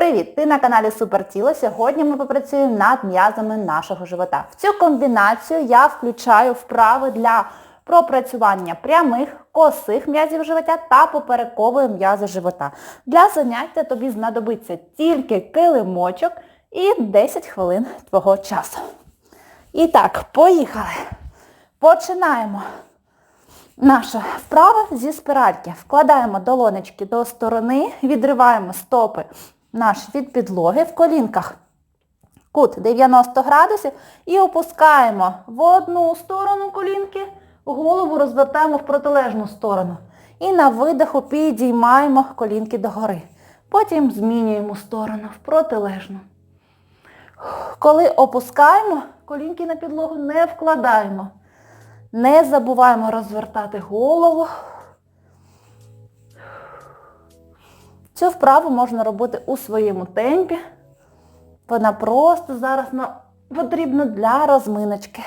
Привіт! Ти на каналі Супертіло. Сьогодні ми попрацюємо над м'язами нашого живота. В цю комбінацію я включаю вправи для пропрацювання прямих, косих м'язів живота та поперекової м'язи живота. Для заняття тобі знадобиться тільки килимочок і 10 хвилин твого часу. І так, поїхали. Починаємо. Наша вправа зі спиральки. Вкладаємо долонечки до сторони, відриваємо стопи наші від підлоги в колінках. Кут 90 градусів і опускаємо в одну сторону колінки, голову розвертаємо в протилежну сторону. І на видиху підіймаємо колінки догори. Потім змінюємо сторону в протилежну. Коли опускаємо, колінки на підлогу не вкладаємо. Не забуваємо розвертати голову. Цю вправу можна робити у своєму темпі. Вона просто зараз нам потрібна для розминочки.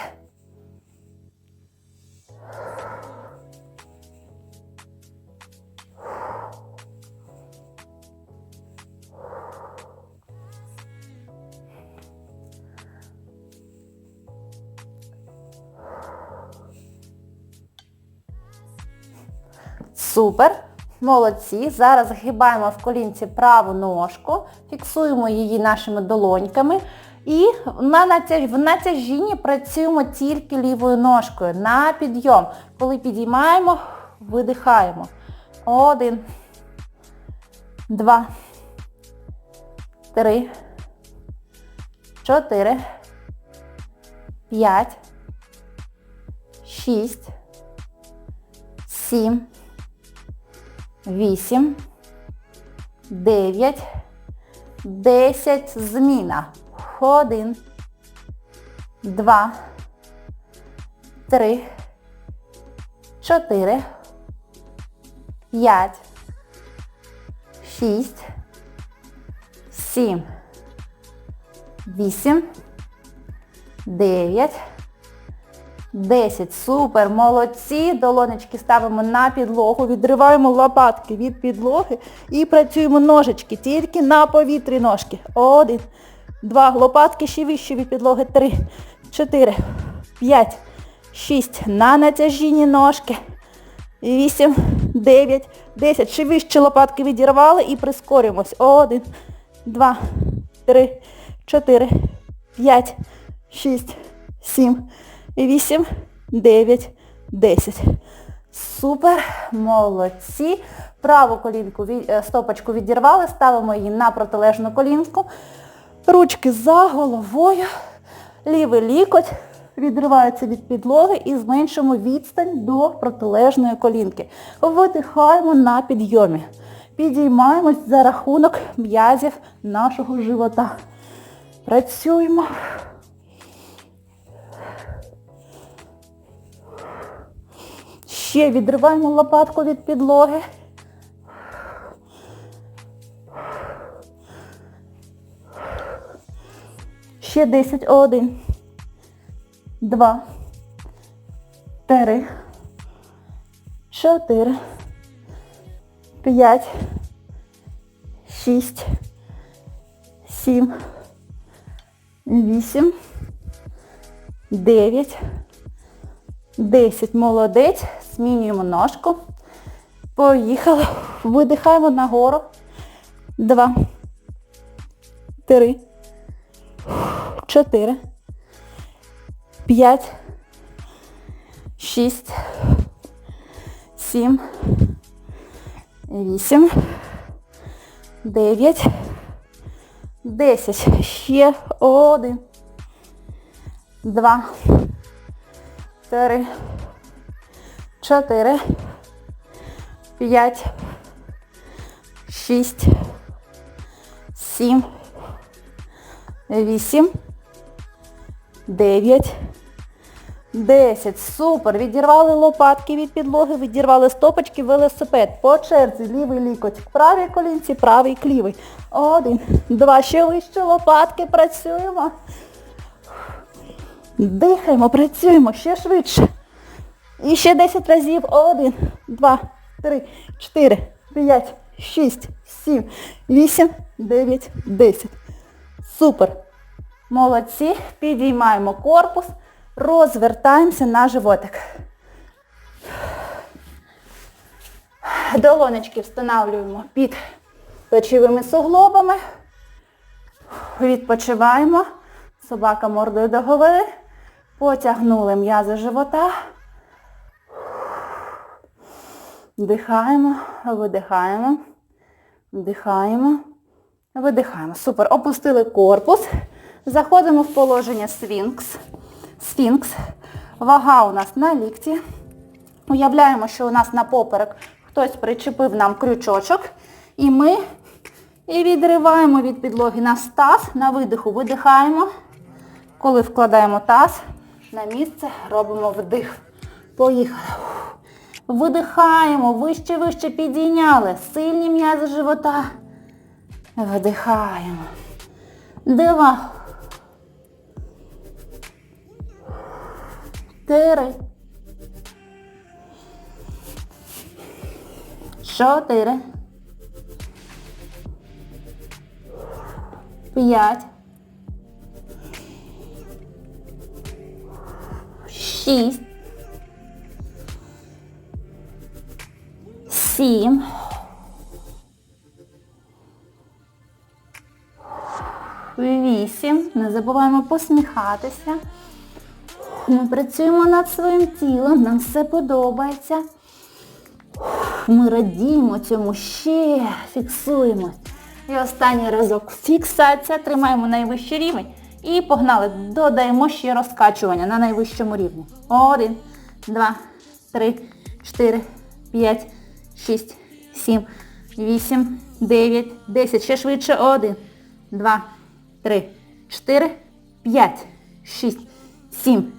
Супер. Молодці. Зараз згибаємо в колінці праву ножку, фіксуємо її нашими долоньками. І в натяжінні працюємо тільки лівою ножкою. На підйом. Коли підіймаємо, видихаємо. Один. Два. Три. Чотири. П'ять. Шість. Сім. 8, 9, 10, зміна. 1, 2, 3, 4, 5, 6, 7, 8, 9, 10. Супер, молодці. Долонечки ставимо на підлогу, відриваємо лопатки від підлоги і працюємо ножички, тільки на повітрі ножки. Один, два, лопатки ще вище від підлоги. Три, чотири, п'ять, шість. На натяжінні ножки. Вісім, дев'ять, десять. Ще вище лопатки відірвали і прискорюємось. Один, два, три, чотири, п'ять, шість, сім. 8, 9, 10. Супер, молодці. Праву колінку, стопочку відірвали, ставимо її на протилежну колінку. Ручки за головою. Лівий лікоть відривається від підлоги і зменшимо відстань до протилежної колінки. Видихаємо на підйомі. Підіймаємось за рахунок м'язів нашого живота. Працюємо. Ще відриваємо лопатку від підлоги. Ще 10. Один. Два. Три. Чотири. П'ять. Шість. Сім. Вісім. Дев'ять. 10. Молодець. Змінюємо ножку. Поїхали. Видихаємо нагору. Два. Три. Чотири. П'ять. Шість. Сім. Вісім. Дев'ять. Десять. Ще один. Два. Три. Чотири. П'ять. Шість. Сім. Вісім. Дев'ять. Десять. Супер. Відірвали лопатки від підлоги, відірвали стопочки, велосипед. По черзі. Лівий лікоть. Правій колінці, правий клівий. Один. Два. Ще вище лопатки. Працюємо. Дихаємо, працюємо, ще швидше. І ще 10 разів. Один, два, три, чотири, п'ять, шість, сім, вісім, дев'ять, десять. Супер. Молодці. Підіймаємо корпус, розвертаємося на животик. Долонечки встановлюємо під плечовими суглобами. Відпочиваємо. Собака мордою до. Потягнули м'язи живота. Вдихаємо, видихаємо. Вдихаємо. Видихаємо. Супер. Опустили корпус. Заходимо в положення сфінкс. Сфінкс. Вага у нас на лікті. Уявляємо, що у нас на поперек хтось причепив нам крючочок. І ми і відриваємо від підлоги наш таз. На видиху видихаємо. Коли вкладаємо таз на місце, робимо вдих. Поїхали. Видихаємо, вище, вище підійняли. Сильні м'язи живота. Видихаємо. Два. Три. Чотири. П'ять. Шість. Сім. Вісім. Не забуваємо посміхатися. Ми працюємо над своїм тілом, нам все подобається. Ми радіємо цьому ще, фіксуємо. І останній разок фіксація, тримаємо найвищий рівень. І погнали, додаємо ще розкачування на найвищому рівні. Один, два, три, чотири, п'ять, шість, сім, вісім, дев'ять, десять. Ще швидше. Один, два, три, чотири, п'ять, шість, сім,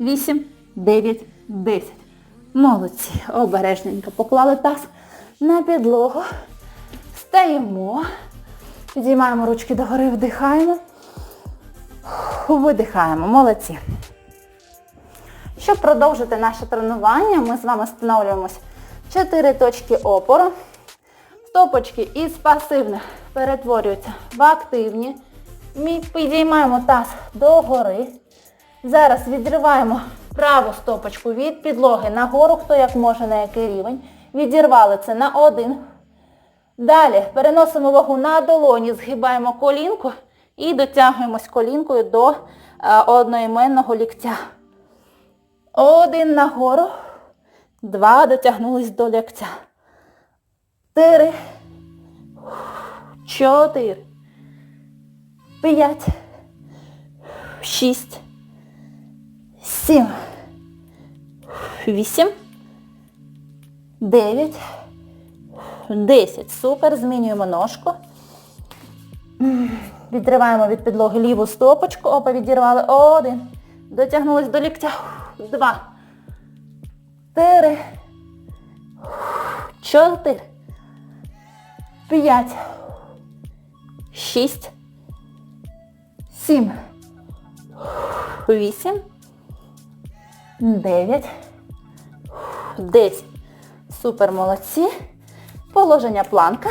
вісім, дев'ять, десять. Молодці. Обережненько поклали таз на підлогу. Стаємо. Підіймаємо ручки догори, вдихаємо. Видихаємо. Молодці. Щоб продовжити наше тренування, ми з вами встановлюємось 4 точки опору. Стопочки із пасивних перетворюються в активні. Ми підіймаємо таз догори. Зараз відриваємо праву стопочку від підлоги нагору, хто як може, на який рівень. Відірвали це на один. Далі переносимо вагу на долоні, згибаємо колінку і дотягуємось колінкою до е, одноіменного ліктя. Один нагору. Два дотягнулись до ліктя. Три. Чотири. П'ять. Шість. Сім. Вісім. Дев'ять. Десять. Супер. Змінюємо ножку. Відриваємо від підлоги ліву стопочку. Опа, відірвали. Один. Дотягнулись до ліктя. Два. Три. Чотири. П'ять. Шість. Сім. Вісім. Дев'ять. Десять. Супер молодці. Положення планка.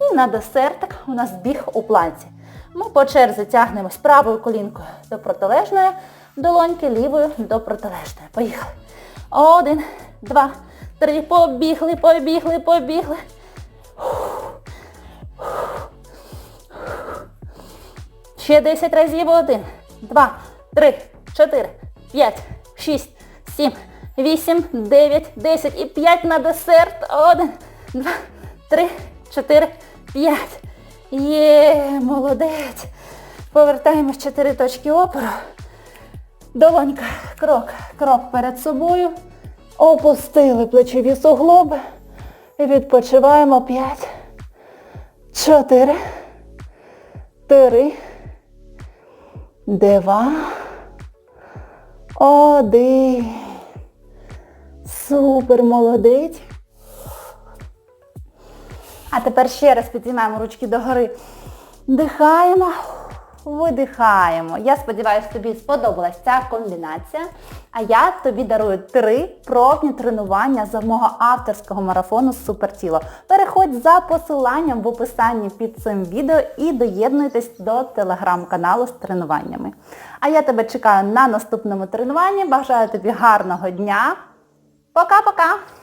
І на десертик у нас біг у планці. Ми по черзі тягнемось правою колінкою до протилежної долоньки, лівою до протилежної. Поїхали. Один, два, три. Побігли, побігли, побігли. Ще 10 разів. Один, два, три, чотири, п'ять, шість, сім, вісім, дев'ять, десять. І п'ять на десерт. Один, два, три, чотири, п'ять. Є, молодець. Повертаємось чотири точки опору. Долонька, крок, крок перед собою. Опустили плечові суглоби. Відпочиваємо п'ять, чотири, три, два, один. Супер, молодець. А тепер ще раз підіймаємо ручки догори. Дихаємо, Видихаємо. Я сподіваюся, тобі сподобалась ця комбінація. А я тобі дарую три пробні тренування з мого авторського марафону Супертіло. Переходь за посиланням в описанні під цим відео і доєднуйтесь до телеграм-каналу з тренуваннями. А я тебе чекаю на наступному тренуванні. Бажаю тобі гарного дня. Пока-пока!